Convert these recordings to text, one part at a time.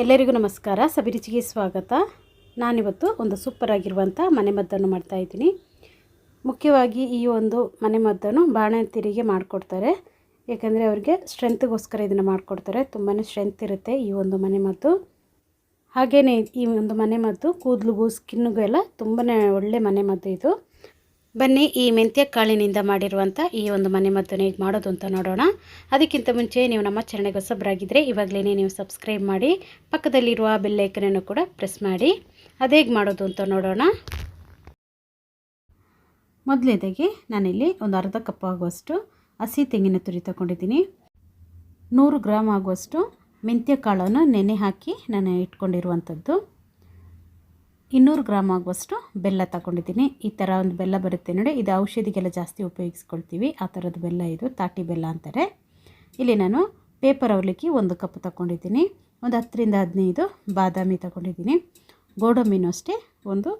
ಎಲ್ಲರಿಗೂ ನಮಸ್ಕಾರ. ಸಬಿರುಚಿಗೆ ಸ್ವಾಗತ. ನಾನಿವತ್ತು ಒಂದು ಸೂಪರ್ ಆಗಿರುವಂಥ ಮನೆಮದ್ದನ್ನು ಮಾಡ್ತಾಯಿದ್ದೀನಿ ಮುಖ್ಯವಾಗಿ ಈ ಒಂದು ಮನೆಮದ್ದನ್ನು ಬಾಣಂತಿರಿಗೆ ಮಾಡಿಕೊಡ್ತಾರೆ. ಏಕೆಂದರೆ ಅವರಿಗೆ ಸ್ಟ್ರೆಂತ್ಗೋಸ್ಕರ ಇದನ್ನು ಮಾಡಿಕೊಡ್ತಾರೆ. ತುಂಬಾ ಸ್ಟ್ರೆಂತ್ ಇರುತ್ತೆ ಈ ಒಂದು ಮನೆಮದ್ದು ಹಾಗೆಯೇ ಈ ಒಂದು ಮನೆಮದ್ದು ಕೂದಲಿಗೂ ಸ್ಕಿನ್ನಿಗೂ ಎಲ್ಲ ತುಂಬಾ ಒಳ್ಳೆ ಮನೆಮದ್ದು ಇದು. ಬನ್ನಿ ಈ ಮೆಂತ್ಯ ಕಾಳಿನಿಂದ ಮಾಡಿರುವಂಥ ಈ ಒಂದು ಮನೆಮದ್ದನ್ನು ಹೇಗೆ ಮಾಡೋದು ಅಂತ ನೋಡೋಣ. ಅದಕ್ಕಿಂತ ಮುಂಚೆ ನೀವು ನಮ್ಮ ಚಾನಲ್ಗೆ ಹೊಸಬ್ರಾಗಿದ್ದರೆ ಇವಾಗಲೇ ನೀವು ಸಬ್ಸ್ಕ್ರೈಬ್ ಮಾಡಿ, ಪಕ್ಕದಲ್ಲಿರುವ ಬೆಲ್ಲೈಕನನ್ನು ಕೂಡ ಪ್ರೆಸ್ ಮಾಡಿ. ಅದು ಹೇಗೆ ಮಾಡೋದು ಅಂತ ನೋಡೋಣ. ಮೊದಲೇದಾಗಿ ನಾನಿಲ್ಲಿ ಒಂದು ಅರ್ಧ ಕಪ್ ಆಗುವಷ್ಟು ಹಸಿ ತೆಂಗಿನ ತುರಿ ತಗೊಂಡಿದ್ದೀನಿ. ನೂರು ಗ್ರಾಮ್ ಆಗುವಷ್ಟು ಮೆಂತ್ಯ ಕಾಳನ್ನು ನೆನೆ ಹಾಕಿ ನಾನು ಇಟ್ಕೊಂಡಿರುವಂಥದ್ದು. ಇನ್ನೂರು ಗ್ರಾಮ್ ಆಗುವಷ್ಟು ಬೆಲ್ಲ ತಗೊಂಡಿದ್ದೀನಿ. ಈ ಥರ ಒಂದು ಬೆಲ್ಲ ಬರುತ್ತೆ ನೋಡಿ. ಇದು ಔಷಧಿಗೆಲ್ಲ ಜಾಸ್ತಿ ಉಪಯೋಗಿಸ್ಕೊಳ್ತೀವಿ. ಆ ಥರದ್ದು ಬೆಲ್ಲ ಇದು ತಾಟಿ ಬೆಲ್ಲ ಅಂತಾರೆ. ಇಲ್ಲಿ ನಾನು ಪೇಪರ್ ಅವಲಿಕ್ಕಿ ಒಂದು ಕಪ್ ತಗೊಂಡಿದ್ದೀನಿ. ಒಂದು ಹತ್ತರಿಂದ ಹದಿನೈದು ಬಾದಾಮಿ ತಗೊಂಡಿದ್ದೀನಿ. ಗೋಡಂಬಿನೂ ಅಷ್ಟೇ. ಒಂದು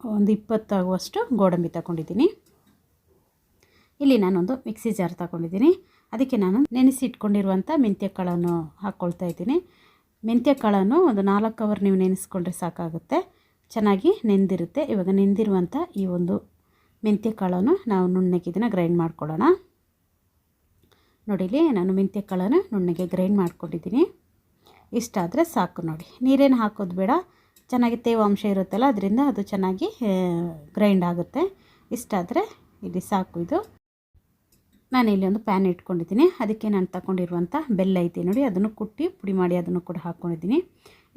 ಒಂದು ಇಪ್ಪತ್ತಾಗುವಷ್ಟು ಗೋಡಂಬಿ ತಗೊಂಡಿದ್ದೀನಿ. ಇಲ್ಲಿ ನಾನೊಂದು ಮಿಕ್ಸಿ ಜಾರ್ ತಗೊಂಡಿದ್ದೀನಿ. ಅದಕ್ಕೆ ನಾನು ನೆನೆಸಿ ಇಟ್ಕೊಂಡಿರುವಂಥ ಮೆಂತ್ಯ ಕಾಳನ್ನು ಹಾಕ್ಕೊಳ್ತಾ ಇದ್ದೀನಿ. ಮೆಂತ್ಯ ಕಾಳನ್ನು ಒಂದು ನಾಲ್ಕು ಅವರ್ ನೀವು ನೆನೆಸ್ಕೊಂಡ್ರೆ ಸಾಕಾಗುತ್ತೆ. ಚೆನ್ನಾಗಿ ನೆಂದಿರುತ್ತೆ. ಇವಾಗ ನೆಂದಿರುವಂಥ ಈ ಒಂದು ಮೆಂತ್ಯ ಕಾಳನ್ನು ನಾವು ನುಣ್ಣಗೆ ಇದನ್ನು ಗ್ರೈಂಡ್ ಮಾಡ್ಕೊಳ್ಳೋಣ. ನೋಡಿಲಿ ನಾನು ಮೆಂತ್ಯ ಕಾಳನ್ನು ನುಣ್ಣಗೆ ಗ್ರೈಂಡ್ ಮಾಡ್ಕೊಂಡಿದ್ದೀನಿ. ಇಷ್ಟಾದರೆ ಸಾಕು ನೋಡಿ. ನೀರೇನು ಹಾಕೋದು ಬೇಡ. ಚೆನ್ನಾಗಿ ತೇವಾಂಶ ಇರುತ್ತಲ್ಲ, ಅದರಿಂದ ಅದು ಚೆನ್ನಾಗಿ ಗ್ರೈಂಡ್ ಆಗುತ್ತೆ. ಇಷ್ಟಾದರೆ ಇಲ್ಲಿ ಸಾಕು ಇದು. ನಾನು ಇಲ್ಲಿ ಒಂದು ಪ್ಯಾನ್ ಇಟ್ಕೊಂಡಿದ್ದೀನಿ. ಅದಕ್ಕೆ ನಾನು ತಗೊಂಡಿರುವಂಥ ಬೆಲ್ಲ ಐತಿ ನೋಡಿ, ಅದನ್ನು ಕುಟ್ಟಿ ಪುಡಿ ಮಾಡಿ ಅದನ್ನು ಕೂಡ ಹಾಕ್ಕೊಂಡಿದ್ದೀನಿ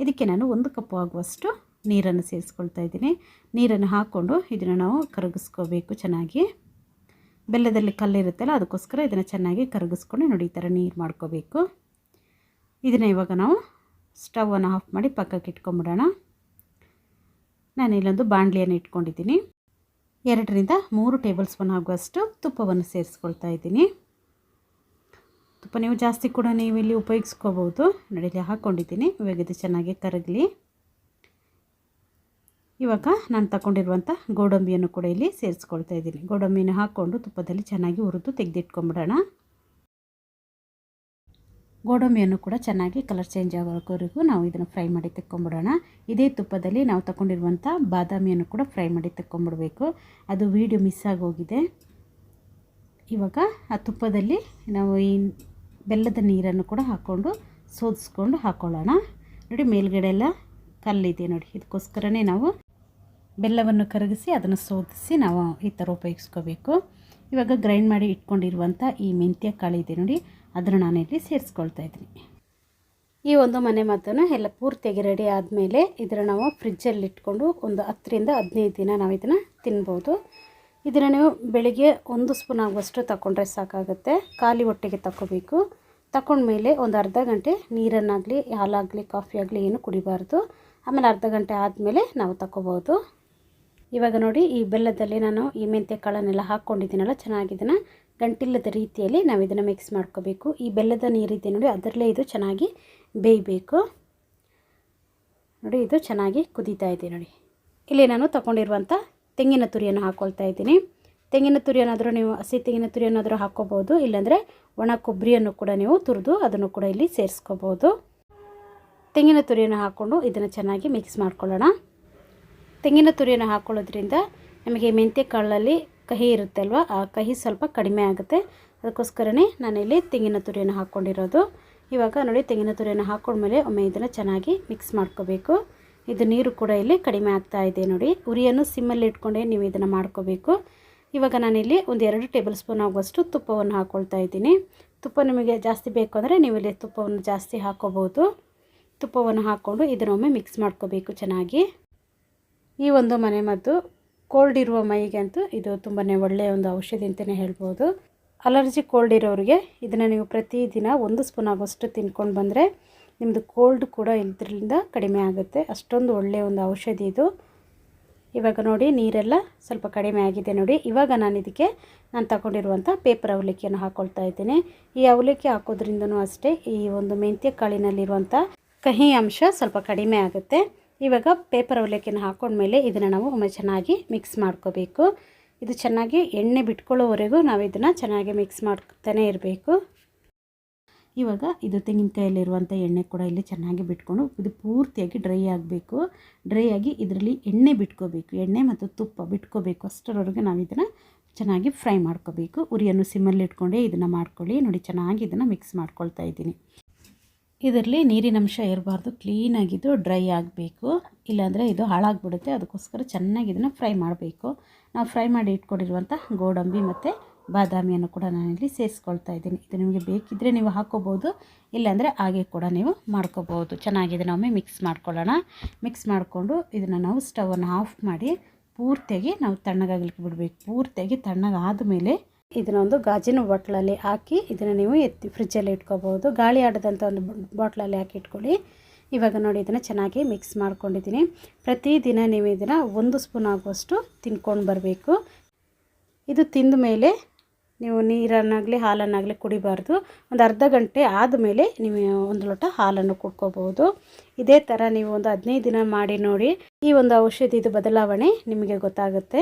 ಇದಕ್ಕೆ ನಾನು ಒಂದು ಕಪ್ ಆಗುವಷ್ಟು ನೀರನ್ನು ಸೇರಿಸ್ಕೊಳ್ತಾ ಇದ್ದೀನಿ. ನೀರನ್ನು ಹಾಕ್ಕೊಂಡು ಇದನ್ನು ನಾವು ಕರಗಿಸ್ಕೋಬೇಕು ಚೆನ್ನಾಗಿ. ಬೆಲ್ಲದಲ್ಲಿ ಕಲ್ಲಿರುತ್ತಲ್ಲ, ಅದಕ್ಕೋಸ್ಕರ ಇದನ್ನು ಚೆನ್ನಾಗಿ ಕರಗಿಸ್ಕೊಂಡು ನೋಡಿ, ಈ ಥರ ನೀರು ಮಾಡ್ಕೋಬೇಕು. ಇದನ್ನು ಇವಾಗ ನಾವು ಸ್ಟವನ್ನು ಆಫ್ ಮಾಡಿ ಪಕ್ಕಕ್ಕೆ ಇಟ್ಕೊಂಬಿಡೋಣ ನಾನು ಇಲ್ಲೊಂದು ಬಾಣಲಿಯನ್ನು ಇಟ್ಕೊಂಡಿದ್ದೀನಿ. ಎರಡರಿಂದ ಮೂರು ಟೇಬಲ್ ಸ್ಪೂನ್ ಆಗುವಷ್ಟು ತುಪ್ಪವನ್ನು ಸೇರಿಸ್ಕೊಳ್ತಾ ಇದ್ದೀನಿ. ತುಪ್ಪ ನೀವು ಜಾಸ್ತಿ ಕೂಡ ನೀವು ಇಲ್ಲಿ ಉಪಯೋಗಿಸ್ಕೋಬೋದು. ನಡೀಲಿ ಹಾಕ್ಕೊಂಡಿದ್ದೀನಿ ಇವಾಗ ಇದು ಚೆನ್ನಾಗಿ ಕರಗಲಿ. ಇವಾಗ ನಾನು ತಗೊಂಡಿರುವಂಥ ಗೋಡಂಬಿಯನ್ನು ಕೂಡ ಇಲ್ಲಿ ಸೇರಿಸ್ಕೊಳ್ತಾ ಇದ್ದೀನಿ. ಗೋಡಂಬಿನ ಹಾಕ್ಕೊಂಡು ತುಪ್ಪದಲ್ಲಿ ಚೆನ್ನಾಗಿ ಹುರಿದು ತೆಗೆದಿಟ್ಕೊಂಬಿಡೋಣ. ಗೋಡಂಬಿಯನ್ನು ಕೂಡ ಚೆನ್ನಾಗಿ ಕಲರ್ ಚೇಂಜ್ ಆಗೋವರೆಗೂ ನಾವು ಇದನ್ನು ಫ್ರೈ ಮಾಡಿ ತೆಕ್ಕೊಂಬಿಡೋಣ. ಇದೇ ತುಪ್ಪದಲ್ಲಿ ನಾವು ತಗೊಂಡಿರುವಂಥ ಬಾದಾಮಿಯನ್ನು ಕೂಡ ಫ್ರೈ ಮಾಡಿ ತೆಕ್ಕೊಂಬಿಡಬೇಕು. ಅದು ವೀಡಿಯೋ ಮಿಸ್ ಆಗೋಗಿದೆ. ಇವಾಗ ಆ ತುಪ್ಪದಲ್ಲಿ ನಾವು ಈ ಬೆಲ್ಲದ ನೀರನ್ನು ಕೂಡ ಹಾಕ್ಕೊಂಡು ಸೋದಿಸ್ಕೊಂಡು ಹಾಕ್ಕೊಳ್ಳೋಣ ನೋಡಿ ಮೇಲ್ಗಡೆ ಎಲ್ಲ ಕಲ್ಲಿದೆ ನೋಡಿ. ಇದಕ್ಕೋಸ್ಕರನೇ ನಾವು ಬೆಲ್ಲವನ್ನು ಕರಗಿಸಿ ಅದನ್ನು ಸೋದಿಸಿ ನಾವು ಈ ಥರ ಉಪಯೋಗಿಸ್ಕೋಬೇಕು. ಇವಾಗ ಗ್ರೈಂಡ್ ಮಾಡಿ ಇಟ್ಕೊಂಡಿರುವಂಥ ಈ ಮೆಂತ್ಯ ಕಾಳಿದೆ ನೋಡಿ, ಅದನ್ನು ನಾನಿಲ್ಲಿ ಸೇರಿಸ್ಕೊಳ್ತಾ ಇದ್ದೀನಿ. ಈ ಒಂದು ಮನೆ ಮದ್ದನ್ನು ಎಲ್ಲ ಪೂರ್ತಿಯಾಗಿ ರೆಡಿ ಆದಮೇಲೆ ಇದನ್ನು ನಾವು ಫ್ರಿಜ್ಜಲ್ಲಿ ಇಟ್ಕೊಂಡು ಒಂದು ಹತ್ತರಿಂದ ಹದಿನೈದು ದಿನ ನಾವು ಇದನ್ನು ತಿನ್ಬೋದು. ಇದನ್ನು ನೀವು ಬೆಳಿಗ್ಗೆ ಒಂದು ಸ್ಪೂನ್ ಆಗುವಷ್ಟು ತಗೊಂಡ್ರೆ ಸಾಕಾಗುತ್ತೆ. ಖಾಲಿ ಹೊಟ್ಟೆಗೆ ತಗೋಬೇಕು ತಗೊಂಡ್ಮೇಲೆ ಒಂದು ಅರ್ಧ ಗಂಟೆ ನೀರನ್ನಾಗಲಿ, ಹಾಲಾಗಲಿ, ಕಾಫಿ ಆಗಲಿ ಏನು ಕುಡಿಬಾರ್ದು. ಆಮೇಲೆ ಅರ್ಧ ಗಂಟೆ ಆದಮೇಲೆ ನಾವು ತಗೋಬೋದು ಇವಾಗ ನೋಡಿ ಈ ಬೆಲ್ಲದಲ್ಲಿ ನಾನು ಈ ಮೆಂತ್ಯ ಕಾಳನ್ನೆಲ್ಲ ಹಾಕ್ಕೊಂಡಿದ್ದೀನಲ್ಲ ಚೆನ್ನಾಗಿದ್ದನ್ನು ಗಂಟಿಲ್ಲದ ರೀತಿಯಲ್ಲಿ ನಾವು ಇದನ್ನು ಮಿಕ್ಸ್ ಮಾಡ್ಕೋಬೇಕು. ಈ ಬೆಲ್ಲದ ನೀರಿದೆ ನೋಡಿ, ಅದರಲ್ಲೇ ಇದು ಚೆನ್ನಾಗಿ ಬೇಯಬೇಕು. ನೋಡಿ, ಇದು ಚೆನ್ನಾಗಿ ಕುದೀತಾ ಇದೆ ನೋಡಿ. ಇಲ್ಲಿ ನಾನು ತಗೊಂಡಿರುವಂಥ ತೆಂಗಿನ ತುರಿಯನ್ನು ಹಾಕ್ಕೊಳ್ತಾ ಇದ್ದೀನಿ. ತೆಂಗಿನ ತುರಿಯನ್ನಾದರೂ ನೀವು, ಹಸಿ ತೆಂಗಿನ ತುರಿಯನ್ನಾದರೂ ಹಾಕ್ಕೋಬೋದು ಇಲ್ಲಾಂದರೆ ಒಣ ಕೊಬ್ಬರಿಯನ್ನು ಕೂಡ ನೀವು ತುರಿದು ಅದನ್ನು ಕೂಡ ಇಲ್ಲಿ ಸೇರಿಸ್ಕೋಬೋದು ತೆಂಗಿನ ತುರಿಯನ್ನು ಹಾಕ್ಕೊಂಡು ಇದನ್ನು ಚೆನ್ನಾಗಿ ಮಿಕ್ಸ್ ಮಾಡ್ಕೊಳ್ಳೋಣ. ತೆಂಗಿನ ತುರಿಯನ್ನು ಹಾಕ್ಕೊಳ್ಳೋದ್ರಿಂದ ನಮಗೆ ಮೆಂತ್ಯ ಕಾಳಲ್ಲಿ ಕಹಿ ಇರುತ್ತೆ ಅಲ್ವಾ ಆ ಕಹಿ ಸ್ವಲ್ಪ ಕಡಿಮೆ ಆಗುತ್ತೆ. ಅದಕ್ಕೋಸ್ಕರನೇ ನಾನಿಲ್ಲಿ ತೆಂಗಿನ ತುರಿಯನ್ನು ಹಾಕ್ಕೊಂಡಿರೋದು. ಇವಾಗ ನೋಡಿ, ತೆಂಗಿನ ತುರಿಯನ್ನು ಹಾಕ್ಕೊಂಡ್ಮೇಲೆ ಒಮ್ಮೆ ಇದನ್ನು ಚೆನ್ನಾಗಿ ಮಿಕ್ಸ್ ಮಾಡ್ಕೋಬೇಕು. ಇದು ನೀರು ಕೂಡ ಇಲ್ಲಿ ಕಡಿಮೆ ಆಗ್ತಾ ಇದೆ ನೋಡಿ. ಉರಿಯನ್ನು ಸಿಮ್ಮಲ್ಲಿ ಇಟ್ಕೊಂಡೇ ನೀವು ಇದನ್ನು ಮಾಡ್ಕೋಬೇಕು. ಇವಾಗ ನಾನಿಲ್ಲಿ ಒಂದು ಎರಡು ಟೇಬಲ್ ಸ್ಪೂನ್ ಆಗುವಷ್ಟು ತುಪ್ಪವನ್ನು ಹಾಕ್ಕೊಳ್ತಾ ಇದ್ದೀನಿ. ತುಪ್ಪ ನಿಮಗೆ ಜಾಸ್ತಿ ಬೇಕು ಅಂದರೆ ನೀವು ಇಲ್ಲಿ ತುಪ್ಪವನ್ನು ಜಾಸ್ತಿ ಹಾಕ್ಕೋಬೋದು ತುಪ್ಪವನ್ನು ಹಾಕ್ಕೊಂಡು ಇದನ್ನೊಮ್ಮೆ ಮಿಕ್ಸ್ ಮಾಡ್ಕೋಬೇಕು ಚೆನ್ನಾಗಿ. ಈ ಒಂದು ಮನೆಮದ್ದು ಕೋಲ್ಡ್ ಇರುವ ಮೈಗೆ ಅಂತೂ ಇದು ತುಂಬಾ ಒಳ್ಳೆಯ ಒಂದು ಔಷಧಿ ಅಂತಲೇ ಹೇಳ್ಬೋದು. ಅಲರ್ಜಿ ಕೋಲ್ಡ್ ಇರೋರಿಗೆ ಇದನ್ನು ನೀವು ಪ್ರತಿದಿನ ಒಂದು ಸ್ಪೂನ್ ಆಗೋಷ್ಟು ತಿನ್ಕೊಂಡು ಬಂದರೆ ನಿಮ್ಮದು ಕೋಲ್ಡ್ ಕೂಡ ಇದರಿಂದ ಕಡಿಮೆ ಆಗುತ್ತೆ. ಅಷ್ಟೊಂದು ಒಳ್ಳೆಯ ಒಂದು ಔಷಧಿ ಇದು. ಇವಾಗ ನೋಡಿ, ನೀರೆಲ್ಲ ಸ್ವಲ್ಪ ಕಡಿಮೆ ಆಗಿದೆ ನೋಡಿ. ಇವಾಗ ನಾನು ಇದಕ್ಕೆ ನಾನು ತಗೊಂಡಿರುವಂಥ ಪೇಪರ್ ಅವಲಕ್ಕಿಯನ್ನು ಹಾಕ್ಕೊಳ್ತಾ ಇದ್ದೀನಿ. ಈ ಅವಲಕ್ಕಿ ಹಾಕೋದ್ರಿಂದನೂ ಅಷ್ಟೇ ಈ ಒಂದು ಮೆಂತ್ಯ ಕಾಳಿನಲ್ಲಿರುವಂಥ ಕಹಿ ಅಂಶ ಸ್ವಲ್ಪ ಕಡಿಮೆ ಆಗುತ್ತೆ. ಇವಾಗ ಪೇಪರ್ ಅವಲಕ್ಕಿನ ಹಾಕೊಂಡ್ಮೇಲೆ ಇದನ್ನು ನಾವು ಒಮ್ಮೆ ಚೆನ್ನಾಗಿ ಮಿಕ್ಸ್ ಮಾಡ್ಕೋಬೇಕು. ಇದು ಚೆನ್ನಾಗಿ ಎಣ್ಣೆ ಬಿಟ್ಕೊಳ್ಳೋವರೆಗೂ ನಾವು ಇದನ್ನು ಚೆನ್ನಾಗಿ ಮಿಕ್ಸ್ ಮಾಡ್ತಾನೆ ಇರಬೇಕು. ಇವಾಗ ಇದು ತೆಂಗಿನಕಾಯಲ್ಲಿರುವಂಥ ಎಣ್ಣೆ ಕೂಡ ಇಲ್ಲಿ ಚೆನ್ನಾಗಿ ಬಿಟ್ಕೊಂಡು ಇದು ಪೂರ್ತಿಯಾಗಿ ಡ್ರೈ ಆಗಬೇಕು. ಡ್ರೈ ಆಗಿ ಇದರಲ್ಲಿ ಎಣ್ಣೆ ಬಿಟ್ಕೋಬೇಕು. ಎಣ್ಣೆ ಮತ್ತು ತುಪ್ಪ ಬಿಟ್ಕೋಬೇಕು. ಅಷ್ಟರವರೆಗೆ ನಾವು ಇದನ್ನು ಚೆನ್ನಾಗಿ ಫ್ರೈ ಮಾಡ್ಕೋಬೇಕು. ಉರಿಯನ್ನು ಸಿಮ್ಮಲ್ಲಿ ಇಟ್ಕೊಂಡೇ ಇದನ್ನು ಮಾಡ್ಕೊಳ್ಳಿ. ನೋಡಿ ಚೆನ್ನಾಗಿ ಇದನ್ನು ಮಿಕ್ಸ್ ಮಾಡ್ಕೊಳ್ತಾ ಇದ್ದೀನಿ. ಇದರಲ್ಲಿ ನೀರಿನ ಅಂಶ ಇರಬಾರ್ದು. ಕ್ಲೀನಾಗಿದ್ದು ಡ್ರೈ ಆಗಬೇಕು. ಇಲ್ಲಾಂದರೆ ಇದು ಹಾಳಾಗಿಬಿಡುತ್ತೆ. ಅದಕ್ಕೋಸ್ಕರ ಚೆನ್ನಾಗಿ ಇದನ್ನು ಫ್ರೈ ಮಾಡಬೇಕು. ನಾವು ಫ್ರೈ ಮಾಡಿ ಇಟ್ಕೊಂಡಿರುವಂಥ ಗೋಡಂಬಿ ಮತ್ತು ಬಾದಾಮಿಯನ್ನು ಕೂಡ ನಾನಿಲ್ಲಿ ಸೇರಿಸ್ಕೊಳ್ತಾ ಇದ್ದೀನಿ. ಇದು ನಿಮಗೆ ಬೇಕಿದ್ದರೆ ನೀವು ಹಾಕೋಬೋದು. ಇಲ್ಲಾಂದರೆ ಹಾಗೆ ಕೂಡ ನೀವು ಮಾಡ್ಕೋಬೋದು. ಚೆನ್ನಾಗಿ ಇದನ್ನೊಮ್ಮೆ ಮಿಕ್ಸ್ ಮಾಡ್ಕೊಳ್ಳೋಣ. ಮಿಕ್ಸ್ ಮಾಡಿಕೊಂಡು ಇದನ್ನು ನಾವು ಸ್ಟವನ್ನು ಆಫ್ ಮಾಡಿ ಪೂರ್ತಿಯಾಗಿ ನಾವು ತಣ್ಣಗಾಗಲಿಕ್ಕೆ ಬಿಡಬೇಕು. ಪೂರ್ತಿಯಾಗಿ ತಣ್ಣಗಾದ ಮೇಲೆ ಇದನ್ನೊಂದು ಗಾಜಿನ ಬಾಟ್ಲಲ್ಲಿ ಹಾಕಿ ಇದನ್ನು ನೀವು ಎತ್ತಿ ಫ್ರಿಜ್ಜಲ್ಲಿ ಇಟ್ಕೋಬೋದು. ಗಾಳಿ ಆಡದಂಥ ಒಂದು ಬಾಟ್ಲಲ್ಲಿ ಹಾಕಿ ಇಟ್ಕೊಳ್ಳಿ. ಇವಾಗ ನೋಡಿ ಇದನ್ನು ಚೆನ್ನಾಗಿ ಮಿಕ್ಸ್ ಮಾಡ್ಕೊಂಡಿದ್ದೀನಿ. ಪ್ರತಿದಿನ ನೀವು ಇದನ್ನು ಒಂದು ಸ್ಪೂನ್ ಆಗುವಷ್ಟು ತಿನ್ಕೊಂಡು ಬರಬೇಕು. ಇದು ತಿಂದ ಮೇಲೆ ನೀವು ನೀರನ್ನಾಗಲಿ ಹಾಲನ್ನಾಗಲಿ ಕುಡಿಬಾರ್ದು. ಒಂದು ಅರ್ಧ ಗಂಟೆ ಆದಮೇಲೆ ನೀವು ಒಂದು ಲೋಟ ಹಾಲನ್ನು ಕುಡ್ಕೋಬೋದು. ಇದೇ ಥರ ನೀವು ಒಂದು ಹದಿನೈದು ದಿನ ಮಾಡಿ ನೋಡಿ ಈ ಒಂದು ಔಷಧಿದು ಬದಲಾವಣೆ ನಿಮಗೆ ಗೊತ್ತಾಗುತ್ತೆ.